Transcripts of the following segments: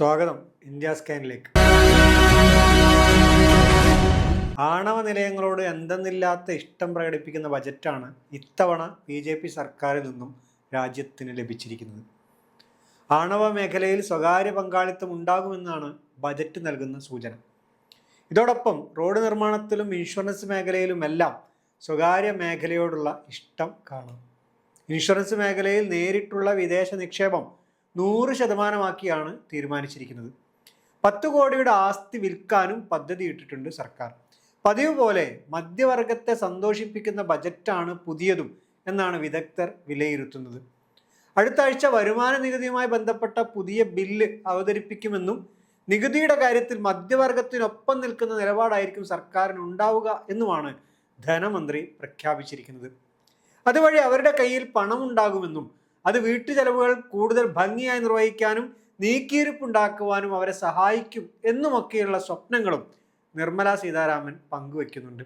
സ്വാഗതം ഇന്ത്യ സ്കാനിലേക്ക്. ആണവ നിലയങ്ങളോട് എന്തെന്നില്ലാത്ത ഇഷ്ടം പ്രകടിപ്പിക്കുന്ന ബജറ്റാണ് ഇത്തവണ ബി ജെ പി സർക്കാരിൽ നിന്നും രാജ്യത്തിന് ലഭിച്ചിരിക്കുന്നത്. ആണവ മേഖലയിൽ സ്വകാര്യ പങ്കാളിത്തം ഉണ്ടാകുമെന്നാണ് ബജറ്റ് നൽകുന്ന സൂചന. ഇതോടൊപ്പം റോഡ് നിർമ്മാണത്തിലും ഇൻഷുറൻസ് മേഖലയിലുമെല്ലാം സ്വകാര്യ മേഖലയോടുള്ള ഇഷ്ടം കാണാം. ഇൻഷുറൻസ് മേഖലയിൽ നേരിട്ടുള്ള വിദേശ നിക്ഷേപം നൂറ് ശതമാനമാക്കിയാണ് തീരുമാനിച്ചിരിക്കുന്നത്. പത്ത് കോടിയുടെ ആസ്തി വിൽക്കാനും പദ്ധതി ഇട്ടിട്ടുണ്ട് സർക്കാർ. പതിവ് പോലെ മധ്യവർഗത്തെ സന്തോഷിപ്പിക്കുന്ന ബജറ്റാണ് പുതിയതും എന്നാണ് വിദഗ്ധർ വിലയിരുത്തുന്നത്. അടുത്ത ആഴ്ച വരുമാന നികുതിയുമായി ബന്ധപ്പെട്ട പുതിയ ബില്ല് അവതരിപ്പിക്കുമെന്നും നികുതിയുടെ കാര്യത്തിൽ മധ്യവർഗത്തിനൊപ്പം നിൽക്കുന്ന നിലപാടായിരിക്കും സർക്കാരിന് ഉണ്ടാവുക എന്നുമാണ് ധനമന്ത്രി പ്രഖ്യാപിച്ചിരിക്കുന്നത്. അതുവഴി അവരുടെ കയ്യിൽ പണമുണ്ടാകുമെന്നും അത് വീട്ടു ചെലവുകൾ കൂടുതൽ ഭംഗിയായി നിർവഹിക്കാനും നീക്കിയിരിപ്പുണ്ടാക്കുവാനും അവരെ സഹായിക്കും എന്നുമൊക്കെയുള്ള സ്വപ്നങ്ങളും നിർമ്മല സീതാരാമൻ പങ്കുവെക്കുന്നുണ്ട്.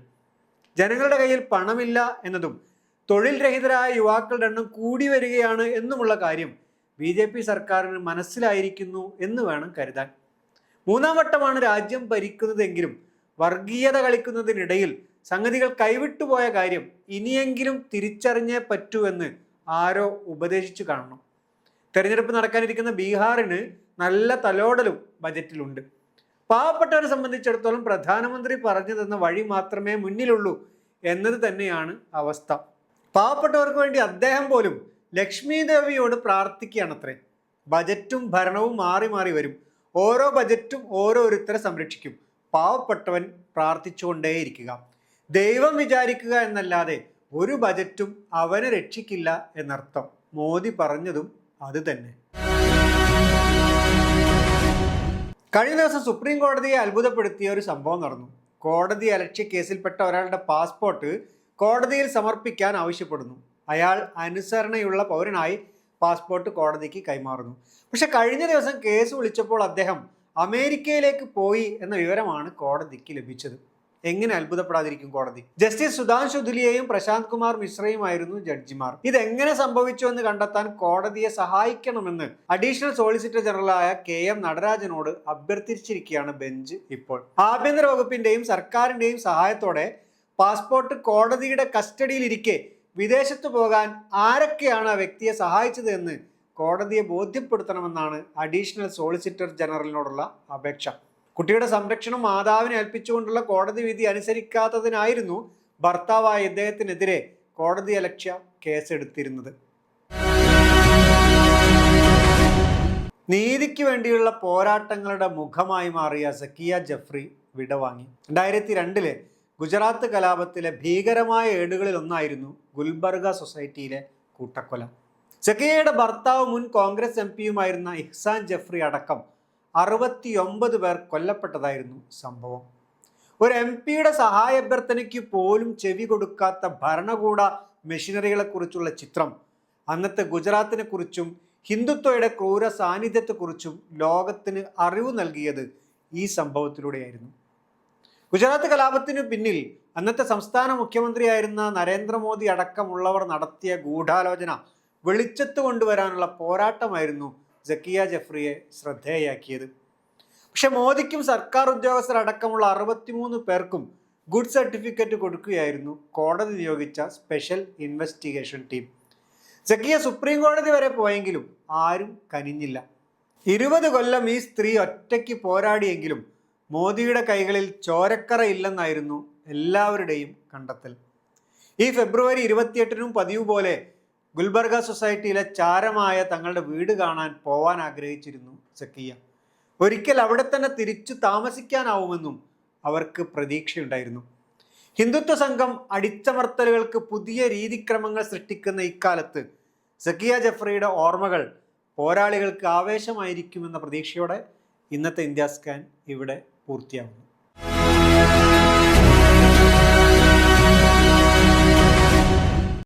ജനങ്ങളുടെ കയ്യിൽ പണമില്ല എന്നതും തൊഴിൽ രഹിതരായ യുവാക്കളുടെ എണ്ണം കൂടി വരികയാണ് എന്നുമുള്ള കാര്യം ബി ജെ പി സർക്കാരിന് മനസ്സിലായിരിക്കുന്നു എന്ന് വേണം കരുതാൻ. മൂന്നാം വട്ടമാണ് രാജ്യം ഭരിക്കുന്നതെങ്കിലും വർഗീയത കളിക്കുന്നതിനിടയിൽ സംഗതികൾ കൈവിട്ടുപോയ കാര്യം ഇനിയെങ്കിലും തിരിച്ചറിഞ്ഞേ പറ്റൂ എന്ന് ആരോ ഉപദേശിച്ചു കാണണം. തെരഞ്ഞെടുപ്പ് നടക്കാനിരിക്കുന്ന ബീഹാറിന് നല്ല തലോടലും ബജറ്റിലുണ്ട്. പാവപ്പെട്ടവരെ സംബന്ധിച്ചിടത്തോളം പ്രധാനമന്ത്രി പറഞ്ഞു തന്ന വഴി മാത്രമേ മുന്നിലുള്ളൂ എന്നത് തന്നെയാണ് അവസ്ഥ. പാവപ്പെട്ടവർക്ക് വേണ്ടി അദ്ദേഹം പോലും ലക്ഷ്മി ദേവിയോട് പ്രാർത്ഥിക്കുകയാണത്രേ. ബജറ്റും ഭരണവും മാറി മാറി വരും. ഓരോ ബജറ്റും ഓരോരുത്തരെ സംരക്ഷിക്കും. പാവപ്പെട്ടവൻ പ്രാർത്ഥിച്ചുകൊണ്ടേയിരിക്കുക. ദൈവം വിചാരിക്കുക എന്നല്ലാതെ ഒരു ബജറ്റും അവനെ രക്ഷിക്കില്ല എന്നർത്ഥം. മോദി പറഞ്ഞതും അത് തന്നെ. കഴിഞ്ഞ ദിവസം സുപ്രീം കോടതിയെ അത്ഭുതപ്പെടുത്തിയ ഒരു സംഭവം നടന്നു. കോടതി അലക്ഷ്യ കേസിൽപ്പെട്ട ഒരാളുടെ പാസ്പോർട്ട് കോടതിയിൽ സമർപ്പിക്കാൻ ആവശ്യപ്പെടുന്നു. അയാൾ അനുസരണയുള്ള പൗരനായി പാസ്പോർട്ട് കോടതിക്ക് കൈമാറുന്നു. പക്ഷെ കഴിഞ്ഞ ദിവസം കേസ് വിളിച്ചപ്പോൾ അദ്ദേഹം അമേരിക്കയിലേക്ക് പോയി എന്ന വിവരമാണ് കോടതിക്ക് ലഭിച്ചത്. എങ്ങനെ അത്ഭുതപ്പെടാതിരിക്കും കോടതി? ജസ്റ്റിസ് സുധാംശു ദുലിയെയും പ്രശാന്ത് കുമാർ മിശ്രയുമായിരുന്നു ജഡ്ജിമാർ. ഇതെങ്ങനെ സംഭവിച്ചു എന്ന് കണ്ടെത്താൻ കോടതിയെ സഹായിക്കണമെന്ന് അഡീഷണൽ സോളിസിറ്റർ ജനറലായ കെ എം നടരാജനോട് അഭ്യർത്ഥിച്ചിരിക്കുകയാണ് ബെഞ്ച് ഇപ്പോൾ. ആഭ്യന്തര വകുപ്പിന്റെയും സർക്കാരിന്റെയും സഹായത്തോടെ പാസ്പോർട്ട് കോടതിയുടെ കസ്റ്റഡിയിലിരിക്കെ വിദേശത്ത് പോകാൻ ആരൊക്കെയാണ് ആ വ്യക്തിയെ സഹായിച്ചത് എന്ന് കോടതിയെ ബോധ്യപ്പെടുത്തണമെന്നാണ് അഡീഷണൽ സോളിസിറ്റർ ജനറലിനോടുള്ള അപേക്ഷ. കുട്ടിയുടെ സംരക്ഷണം മാതാവിനെ ഏൽപ്പിച്ചുകൊണ്ടുള്ള കോടതി വിധി അനുസരിക്കാത്തതിനായിരുന്നു ഭർത്താവായ ഇദ്ദേഹത്തിനെതിരെ കോടതി അലക്ഷ്യ കേസെടുത്തിരുന്നത്. നീതിക്ക് വേണ്ടിയുള്ള പോരാട്ടങ്ങളുടെ മുഖമായി മാറിയ സക്കിയ ജഫ്രി വിടവാങ്ങി. രണ്ടായിരത്തി രണ്ടിലെ ഗുജറാത്ത് കലാപത്തിലെ ഭീകരമായ ഏടുകളിൽ ഒന്നായിരുന്നു ഗുൽബർഗ സൊസൈറ്റിയിലെ കൂട്ടക്കൊല. സക്കിയയുടെ ഭർത്താവ് മുൻ കോൺഗ്രസ് എം പിയുമായിരുന്ന ഇഹ്സാൻ ജഫ്രി അടക്കം അറുപത്തിയൊമ്പത് പേർ കൊല്ലപ്പെട്ടതായിരുന്നു സംഭവം. ഒരു എം പിയുടെ സഹായ അഭ്യർത്ഥനയ്ക്ക് പോലും ചെവി കൊടുക്കാത്ത ഭരണകൂട മെഷീനറികളെക്കുറിച്ചുള്ള ചിത്രം അന്നത്തെ ഗുജറാത്തിനെ കുറിച്ചും ഹിന്ദുത്വയുടെ ക്രൂര സാന്നിധ്യത്തെക്കുറിച്ചും ലോകത്തിന് അറിവ് നൽകിയത് ഈ സംഭവത്തിലൂടെയായിരുന്നു. ഗുജറാത്ത് കലാപത്തിനു പിന്നിൽ അന്നത്തെ സംസ്ഥാന മുഖ്യമന്ത്രിയായിരുന്ന നരേന്ദ്രമോദി അടക്കമുള്ളവർ നടത്തിയ ഗൂഢാലോചന വെളിച്ചത്ത് കൊണ്ടുവരാനുള്ള പോരാട്ടമായിരുന്നു ജക്കിയ ജഫ്രിയെ ശ്രദ്ധേയാക്കിയത്. പക്ഷെ മോദിക്കും സർക്കാർ ഉദ്യോഗസ്ഥരടക്കമുള്ള അറുപത്തിമൂന്ന് പേർക്കും ഗുഡ് സർട്ടിഫിക്കറ്റ് കൊടുക്കുകയായിരുന്നു കോടതി നിയോഗിച്ച special investigation team. Zakia supreme കോടതി വരെ പോയെങ്കിലും ആരും കനിഞ്ഞില്ല. ഇരുപത് കൊല്ലം ഈ സ്ത്രീ ഒറ്റയ്ക്ക് പോരാടിയെങ്കിലും മോദിയുടെ കൈകളിൽ ചോരക്കറ ഇല്ലെന്നായിരുന്നു എല്ലാവരുടെയും കണ്ടെത്തൽ. ഈ ഫെബ്രുവരി ഇരുപത്തിയെട്ടിനും പതിവ് പോലെ ഗുൽബർഗ സൊസൈറ്റിയിലെ ചാരമായ തങ്ങളുടെ വീട് കാണാൻ പോവാൻ ആഗ്രഹിച്ചിരുന്നു സക്കിയ ഒരിക്കൽ അവിടെ തന്നെ തിരിച്ചു താമസിക്കാനാവുമെന്നും അവർക്ക് പ്രതീക്ഷയുണ്ടായിരുന്നു. ഹിന്ദുത്വ സംഘം അടിച്ചമർത്തലുകൾക്ക് പുതിയ രീതിക്രമങ്ങൾ സൃഷ്ടിക്കുന്ന ഇക്കാലത്ത് സക്കിയ ജഫ്രിയുടെ ഓർമ്മകൾ പോരാളികൾക്ക് ആവേശമായിരിക്കുമെന്ന പ്രതീക്ഷയോടെ ഇന്നത്തെ ഇന്ത്യ സ്കാൻ ഇവിടെ പൂർത്തിയാവുന്നു.